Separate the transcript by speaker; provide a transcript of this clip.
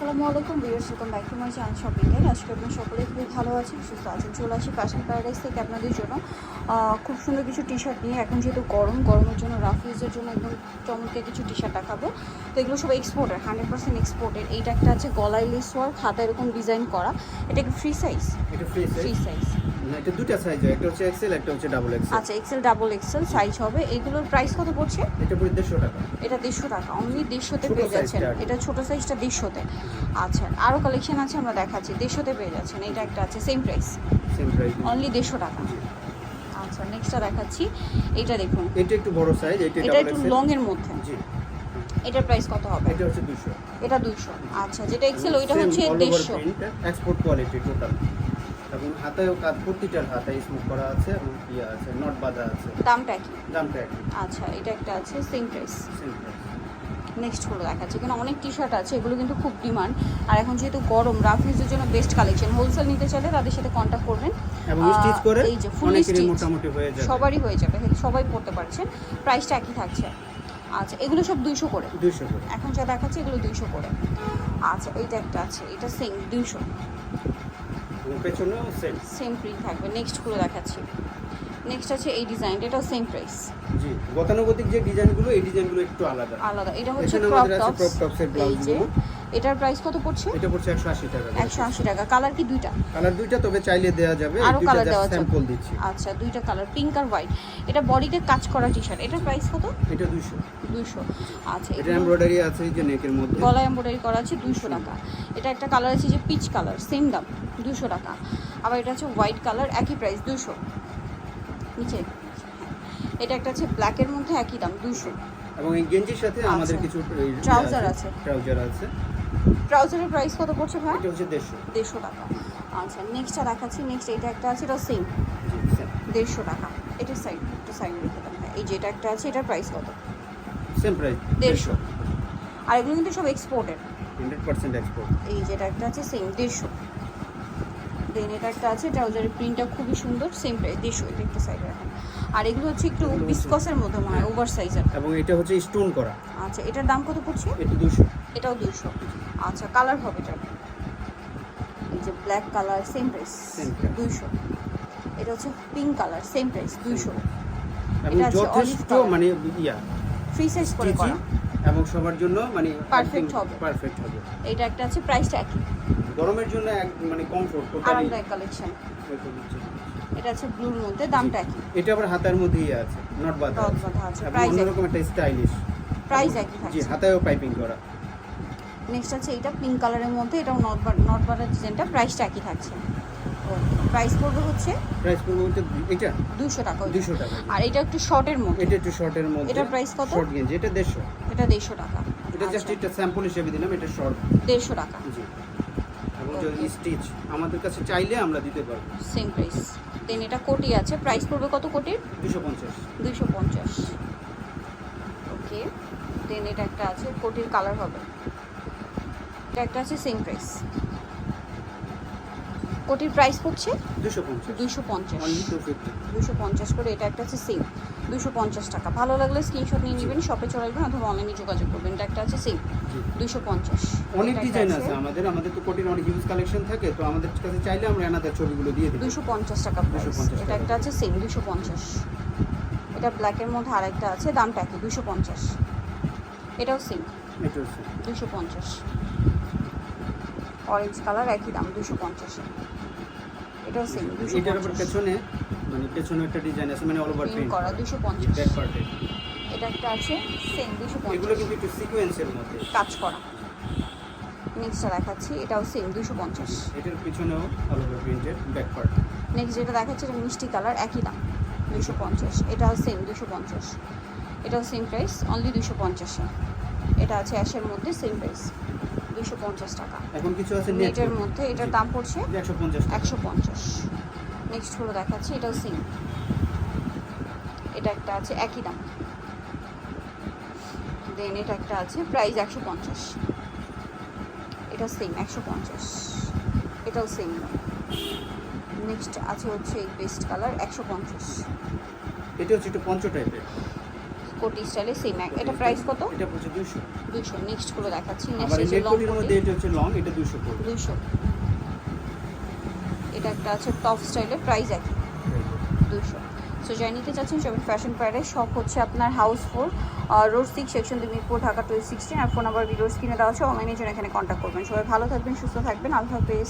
Speaker 1: আসসালামু আলাইকুম viewers welcome back to my channel shopping এর আজকে আপনার সকলে খুবই ভালো আছেন সুস্থ আছেন চলে আসি ফ্যাশন প্যারাডাইস থেকে আপনাদের জন্য। খুব সুন্দর কিছু টি শার্ট নিয়ে। এখন যেহেতু গরম গরমের জন্য রাফ ইউজের জন্য একদম চমৎকার কিছু টি শার্ট দেখাবো। তো এগুলো সব এক্সপোর্টের হান্ড্রেড পার্সেন্ট এক্সপোর্টের এইটা একটা আছে গলায় লেস ওয়ার্ক হাতে এরকম ডিজাইন করা। এটা কি ফ্রি সাইজ
Speaker 2: ফ্রি সাইজ এটা দুটো সাইজ একটা হচ্ছে এক্সেল একটা হচ্ছে ডাবল এক্সেল
Speaker 1: আচ্ছা এক্সেল ডাবল এক্সেল সাইজ হবে। এগুলোর প্রাইস কত পড়ছে?
Speaker 2: এটা পুরো দেড়শো টাকা।
Speaker 1: এটা দেড়শো টাকা অনলি দেড়শোতে
Speaker 2: ছোট
Speaker 1: পেয়ে যাচ্ছেন। এটা ছোট সাইজটা দেড়শোতে। আচ্ছা আরও কালেকশন আছে আমরা দেখাচ্ছি দেড়শোতে পেয়ে যাচ্ছেন। এটা একটা আছে same price
Speaker 2: same price
Speaker 1: only দেড়শো টাকা। আচ্ছা নেক্সটটা দেখাচ্ছি। এটা দেখুন।
Speaker 2: এটা একটু বড় সাইজ এটা
Speaker 1: এটা একটু লং এর মধ্যে।
Speaker 2: জি।
Speaker 1: এটার প্রাইস কত হবে?
Speaker 2: এটা হচ্ছে 200
Speaker 1: এটা দুইশো। আচ্ছা যেটা এক্সেল ওইটা হচ্ছে দেড়শো।
Speaker 2: এক্সপোর্ট কোয়ালিটি টোটাল এবং হাতেও কাজ প্রতিটার হাতে স্মোক করা আছে এবং ইয়ে আছে নট বাঁধা আছে।
Speaker 1: দামটা কি?
Speaker 2: দামটা একই।
Speaker 1: আচ্ছা এটা একটা আছে same price
Speaker 2: same price
Speaker 1: next হলো দেখাচ্ছি। এখানে অনেক টি শার্ট আছে এগুলো কিন্তু খুব ডিমান্ড আর এখন যেহেতু গরম রাফ ইউজের জন্য বেস্ট কালেকশন হোলসেল নিতে চাইলে তাদের সাথে কন্ট্যাক্ট করবেন।
Speaker 2: এবং স্টিচ করে
Speaker 1: এই যে ফুল স্টিচ
Speaker 2: মোটামুটি হয়ে যাবে।
Speaker 1: সবারই হয়ে যাবে। সবাই পড়তে পারছেন প্রাইসটা একই থাকছে। আচ্ছা এগুলো সব দুইশো করে।
Speaker 2: 200 করে।
Speaker 1: এখন যা দেখাচ্ছে এগুলো দুইশো করে। আচ্ছা এইটা একটা আছে এটা সেম দুইশো।
Speaker 2: পেছনেও সেম
Speaker 1: সেম প্রিন্ট থাকবে নেক্সটগুলো দেখাচ্ছি। নেক্সট আছে এই ডিজাইনটা এটাও সেম প্রাইস
Speaker 2: জি গতানুগতিক যে ডিজাইনগুলো এই ডিজাইনগুলো একটু আলাদা।
Speaker 1: আলাদা এটা হচ্ছে ক্রপ টপস
Speaker 2: ব্লাউজগুলো।
Speaker 1: এটার প্রাইস কত পড়ছে?
Speaker 2: এটা পড়ছে 180 টাকা।
Speaker 1: একশো আশি টাকা। কালার কি দুইটা?
Speaker 2: কালার দুইটা তবে চাইলে দেওয়া যাবে। আরও
Speaker 1: কালার দেওয়া যাবে।
Speaker 2: স্যাম্পল দিচ্ছি।
Speaker 1: আচ্ছা দুইটা কালার পিঙ্ক আর হোয়াইট এটা বডিতে কাজ করা টি শার্ট এটার প্রাইস কত?
Speaker 2: এটা 200
Speaker 1: দুইশো। আচ্ছা
Speaker 2: এটা এমব্রয়ডারি আছে এই যে নেকের মধ্যে।
Speaker 1: গলায় এমব্রয়ডারি করা আছে দুশো টাকা। এটা একটা কালার আছে যে পিচ কালার সেম দাম দুশো টাকা। আবার এটা হচ্ছে হোয়াইট কালার একই প্রাইস দুশো নিচে। হ্যাঁ। এটা একটা আছে ব্ল্যাকের মধ্যে একই দাম দুশো
Speaker 2: এবং এই গেঞ্জির সাথে আমাদের
Speaker 1: আচ্ছা।
Speaker 2: কিছু
Speaker 1: Trouser আছে।
Speaker 2: ট্রাউজার আছে।
Speaker 1: ট্রাউজারের প্রাইস কত পড়ছে ভাই?
Speaker 2: এটা হচ্ছে 150
Speaker 1: দেড়শো টাকা। আচ্ছা নেক্সটটা দেখাচ্ছি নেক্সট এটা একটা আছে এটা সেম দেড়শো টাকা। এটার সাইড একটা সাইড রেখে দেন এই যে এটা একটা আছে এটার প্রাইস কত?
Speaker 2: সেম প্রাইস
Speaker 1: দেড়শো। আর এগুলো কিন্তু সব এক্সপোর্টের
Speaker 2: 100% এক্সপোর্ট
Speaker 1: এই যেটা একটা আছে সেম দেড়শো। দেন এটা একটা আছে ট্রাউজারের প্রিন্টটা খুবই সুন্দর সেম প্রাইস দেড়শো এটা একটা সাইড রাখেন আর এগুলো হচ্ছে একটু বিস্কসের মধ্যে মনে হয় ওভার সাইজের
Speaker 2: এবং এটা হচ্ছে স্টোন করা।
Speaker 1: আচ্ছা এটার দাম কত পড়ছে?
Speaker 2: এটা 200
Speaker 1: এটাও দুশো আচ্ছা কালার হবে এটা। এই যে ব্ল্যাক কালার সেম প্রাইস. দুইশো। এটা হচ্ছে পিঙ্ক কালার সেম প্রাইস দুইশো। এটা
Speaker 2: যথেষ্ট
Speaker 1: color।
Speaker 2: মানে ইয়া।
Speaker 1: ফ্রি সাইজ করে করা।
Speaker 2: এবং সবার জন্য মানে
Speaker 1: পারফেক্ট হবে।
Speaker 2: পারফেক্ট হবে।
Speaker 1: এটা একটা আছে প্রাইসটা একই।
Speaker 2: গরমের জন্য মানে কমফোর্ট টোটালি
Speaker 1: আরামদায়ক কালেকশন এটা আছে ব্লুর মধ্যে দামটা একই।
Speaker 2: এটা আবার হাতার মধ্যেই আছে নট বাঁধা আছে।
Speaker 1: প্রাইস
Speaker 2: অন্যরকম একটা স্টাইলিশ
Speaker 1: প্রাইস একই
Speaker 2: জি
Speaker 1: থাকছে
Speaker 2: হাতায়ও পাইপিং করা।
Speaker 1: নেক্সট আছে এটা পিঙ্ক কালারের মধ্যে এটাও নট নট বাটার ডিজাইনটা প্রাইসটা একই থাকছে। প্রাইস পড়বে হচ্ছে
Speaker 2: প্রাইস পড়বে ওইটা এটা
Speaker 1: দুশো টাকা। ওইটা।
Speaker 2: 200 টাকা।
Speaker 1: আর এটা একটু শর্টের মধ্যে।
Speaker 2: এটা একটু শর্টের মধ্যে।
Speaker 1: এটা প্রাইস কত?
Speaker 2: শর্ট গেঞ্জি এটা 150
Speaker 1: এটা দেড়শো টাকা।
Speaker 2: এটা জাস্ট
Speaker 1: আচ্ছা,
Speaker 2: একটা স্যাম্পল হিসেবে দিলাম এটা শর্ট
Speaker 1: দেড়শো টাকা।
Speaker 2: জি। এবং যদি স্টিচ আমাদের কাছে চাইলে আমরা দিতে পারব।
Speaker 1: সেম প্রাইস দেন এটা কোটি আছে প্রাইস পড়বে কত কোটির?
Speaker 2: 250
Speaker 1: দুইশো পঞ্চাশ। ওকে দেন এটা একটা আছে কোটির কালার হবে। এটা একটা আছে সেম প্রাইস কোটির প্রাইস পড়ছে?
Speaker 2: 250
Speaker 1: দুইশো পঞ্চাশ।
Speaker 2: অনলি 250
Speaker 1: দুশো পঞ্চাশ করে এটা একটা আছে সেম দুশো পঞ্চাশ টাকা। ভালো লাগলে স্ক্রিনশট নিয়ে নেবেন শপে চলে আসবেন অথবা অনলাইনে যোগাযোগ করবেন। এটা একটা আছে সেম দুশো পঞ্চাশ।
Speaker 2: অনেক ডিজাইন আছে আমাদের। আমাদের তো কোটির অনেক ইউজ কালেকশন থাকে তো আমাদের কাছে চাইলে আমরা এনাদের ছবিগুলো দিয়ে দিই
Speaker 1: দুশো পঞ্চাশ টাকা প্রাইস
Speaker 2: 250
Speaker 1: এটা একটা আছে সেম দুশো পঞ্চাশ। এটা ব্ল্যাকের মধ্যে আরেকটা আছে দামটা একই দুশো পঞ্চাশ। এটাও সেম দুশো পঞ্চাশ। অরেঞ্জ কালার একই দাম দুশো পঞ্চাশে। এটাও সেম
Speaker 2: এটার উপর পেছনে মানে পেছনে একটা ডিজাইন আছে মানে অল ওভার প্রিন্ট
Speaker 1: করা, 250
Speaker 2: ব্যাক পার্টে
Speaker 1: এটা একটা আছে সেম দুশো
Speaker 2: এগুলো
Speaker 1: পঞ্চাশ
Speaker 2: কিন্তু একটু সিকোয়েন্সের মধ্যে।
Speaker 1: কাজ করা। নেক্সটটা দেখাচ্ছি এটাও সেম দুশো পঞ্চাশ।
Speaker 2: এটার পিছনেও অল ওভার প্রিন্টের ব্যাক পার্ট
Speaker 1: নেক্সট যেটা দেখাচ্ছে এটা মিষ্টি কালার একই দাম দুশো পঞ্চাশ। এটাও সেম দুশো পঞ্চাশ। এটাও সেম প্রাইস অনলি দুশো পঞ্চাশে। এটা আছে অ্যাশের মধ্যে সেম প্রাইস দুশো পঞ্চাশ টাকা।
Speaker 2: এখন কিছু আছে নেট
Speaker 1: নেটের মধ্যে এটার দাম পড়ছে
Speaker 2: একশো পঞ্চাশ
Speaker 1: একশো পঞ্চাশ। নেক্সট হলো দেখাচ্ছি এটাও সেম এটা একটা আছে একই দাম। দেন এটা একটা আছে প্রাইস একশো পঞ্চাশ। এটা সেম একশো পঞ্চাশ। এটাও সেম নেক্সট আছে হচ্ছে এই পেস্ট কালার একশো পঞ্চাশ।
Speaker 2: এটা হচ্ছে একটু পঞ্চ টাইপের
Speaker 1: কোটি স্টাইলে সেম এক। এটা প্রাইস কত?
Speaker 2: এটা পড়ছে দুশো
Speaker 1: দুশো নেক্সটগুলো দেখাচ্ছি। নেক্সট
Speaker 2: এই
Speaker 1: লং
Speaker 2: মধ্যে এটা হচ্ছে লং এটা দুশো পড়বে
Speaker 1: দুশো এটা একটা আছে টপ স্টাইলের প্রাইস একই। দুশো সো যাই নিতে চাচ্ছেন সবই ফ্যাশন প্যারাডাইস শপ হচ্ছে আপনার house four road six section Mirpur Dhaka two sixteen আর ফোন নাম্বার ভিডিওর স্ক্রিনে দেওয়া আছে। অনলাইনের জন্য এখানে কন্ট্যাক্ট করবেন। সবাই ভালো থাকবেন সুস্থ থাকবেন। আল্লাহ হাফেজ।